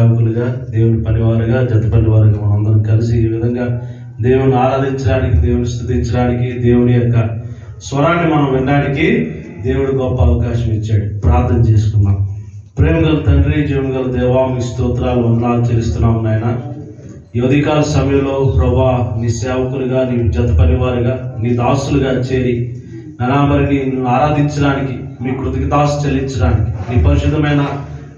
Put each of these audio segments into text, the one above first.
దేవుని పనివారుగా జత పనివారుగా మనం అందరం కలిసి ఈ విధంగా దేవుని ఆరాధించడానికి దేవుని స్థుతించడానికి దేవుని యొక్క స్వరాన్ని మనం వినడానికి దేవుడు గొప్ప అవకాశం ఇచ్చాడు. ప్రార్థన చేసుకున్నాం ప్రేమ గల తండ్రి జీవం గల దేవా మీ స్తోత్రాలు వందనాలు చెల్లిస్తున్నాం నాయన. ఈ సమయంలో ప్రభా నీ సేవకులుగా నీ జత పనివారుగా నీ దాసులుగా చేరి నరామరిని ఆరాధించడానికి మీ కృతజ్ఞతాసు చెల్లించడానికి నీ పరిశుద్ధమైన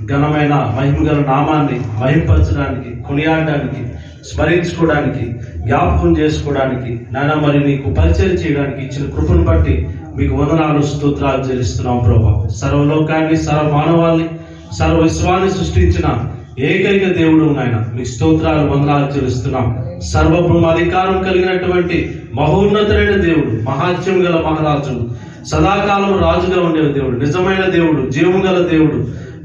ఘనమైన మహిమగల నామాన్ని మహింపరచడానికి కొనియాడడానికి స్మరించుకోవడానికి జ్ఞాపకం చేసుకోవడానికి నానా మరి నీకు పరిచయం చేయడానికి ఇచ్చిన కృపను బట్టి మీకు వందనాలు స్తోత్రాలు చెల్లిస్తున్నాం ప్రభా. సర్వలోకాన్ని సర్వ మానవాల్ని సర్వ విశ్వాన్ని సృష్టించిన ఏకైక దేవుడు నాయన. మీ స్తోత్రాలు వందనాలు చెల్లిస్తున్నాం. సర్వభౌమ అధికారం కలిగినటువంటి మహోన్నతుడైన దేవుడు మహాత్యం గల మహారాజు సదాకాలం రాజుగా ఉండే దేవుడు నిజమైన దేవుడు జీవం గల దేవుడు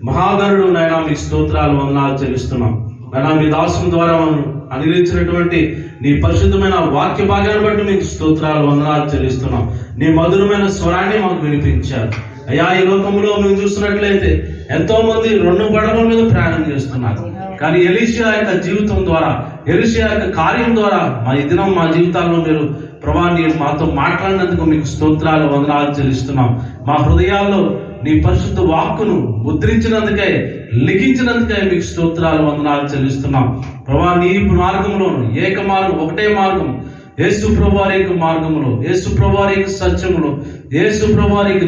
మహాగరుడు నాయన మీ స్తోత్రాలు వందనాలు చెల్లిస్తున్నాం. నాయన మీ దాసం ద్వారా మనం అనుగ్రహించినటువంటి నీ పరిశుద్ధమైన వాక్య భాగాన్ని బట్టి మీకు స్తోత్రాలు వందనాలు చెల్లిస్తున్నాం. నీ మధురమైన స్వరాన్ని మాకు వినిపించారు. అయ్యా ఈ లోకంలో మేము చూసినట్లయితే ఎంతో మంది రెండు పడవల మీద ప్రయాణం చేస్తున్నారు. కానీ ఎలిషియా యొక్క జీవితం ద్వారా ఎలిషియా యొక్క కార్యం ద్వారా మా ఈ దినం మా జీవితాల్లో మీరు ప్రభా మీరు మాతో మాట్లాడినందుకు మీకు స్తోత్రాలు వందనాలు చెల్లిస్తున్నాం. మా హృదయాల్లో నీ పరిశుద్ధ వాక్కును ముద్రించినందుకే లిఖించినందుకే మీకు స్తోత్రాలు వందనాలు చెల్లిస్తున్నాం. ప్రభా నీ మార్గంలోను ఏక మార్గం ఒకటే మార్గం యేసు ప్రభువారి మార్గములో ఏసు యేసు ప్రభువారి ఏసు సత్యములో యేసు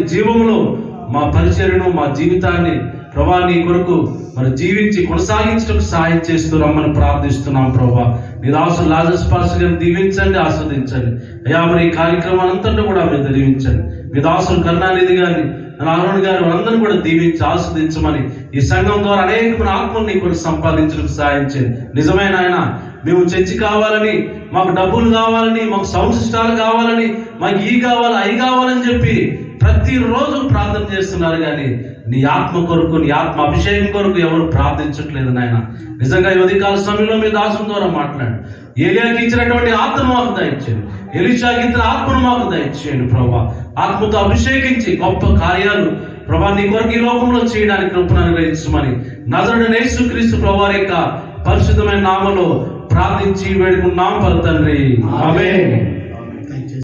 జీవములో మా పరిచర్ను మా జీవితాన్ని ప్రభా నీ కొరకు మరి జీవించి కొనసాగించడానికి సహాయం చేస్తూ రమ్మని ప్రార్థిస్తున్నాం ప్రభా. నీ దాసు లాజస్ దీవించండి ఆస్వాదించండి. అయ్యా మరి ఈ కార్యక్రమాన్ని అంతటా కూడా మీరు దీవించండి మీ దాసులు కరుణానిధి గారిని నారాయణ గారు అందరూ కూడా దీవించి ఆస్వాదించమని ఈ సంఘం ద్వారా అనేకమైన ఆత్మలు నీ కొరకు సంపాదించడానికి సహాయం చేయండి. నిజమైన ఆయన మేము చర్చి కావాలని మాకు డబ్బులు కావాలని మాకు సంశిష్టాలు కావాలని మాకు ఈ కావాలి అవి కావాలని చెప్పి ప్రతిరోజు ప్రార్థన చేస్తున్నారు కానీ నీ ఆత్మ కొరకు నీ ఆత్మ అభిషేకం కొరకు ఎవరు ప్రార్థించట్లేదు నాయన. నిజంగా ఈ ఉదయకాల సమయంలో మీ దాసం ద్వారా మాట్లాడు. ఏలియాకి ఇచ్చినటువంటి ఆత్మ మాకు దయచేయండి. ఎలిషాకి ఇచ్చిన ఆత్మను మాకు దయచేయండి ప్రభా. ఆత్మతో అభిషేకించి గొప్ప కార్యాలు ప్రభా నీ కొరకు ఈ లోకంలో చేయడానికి కృపను అనుగ్రహించమని నజరుడు యేసుక్రీస్తు ప్రభా యొక్క పరిశుద్ధమైన నామలో ప్రార్థించి వేడుకున్నాం పలు తండ్రి ఆమేన్.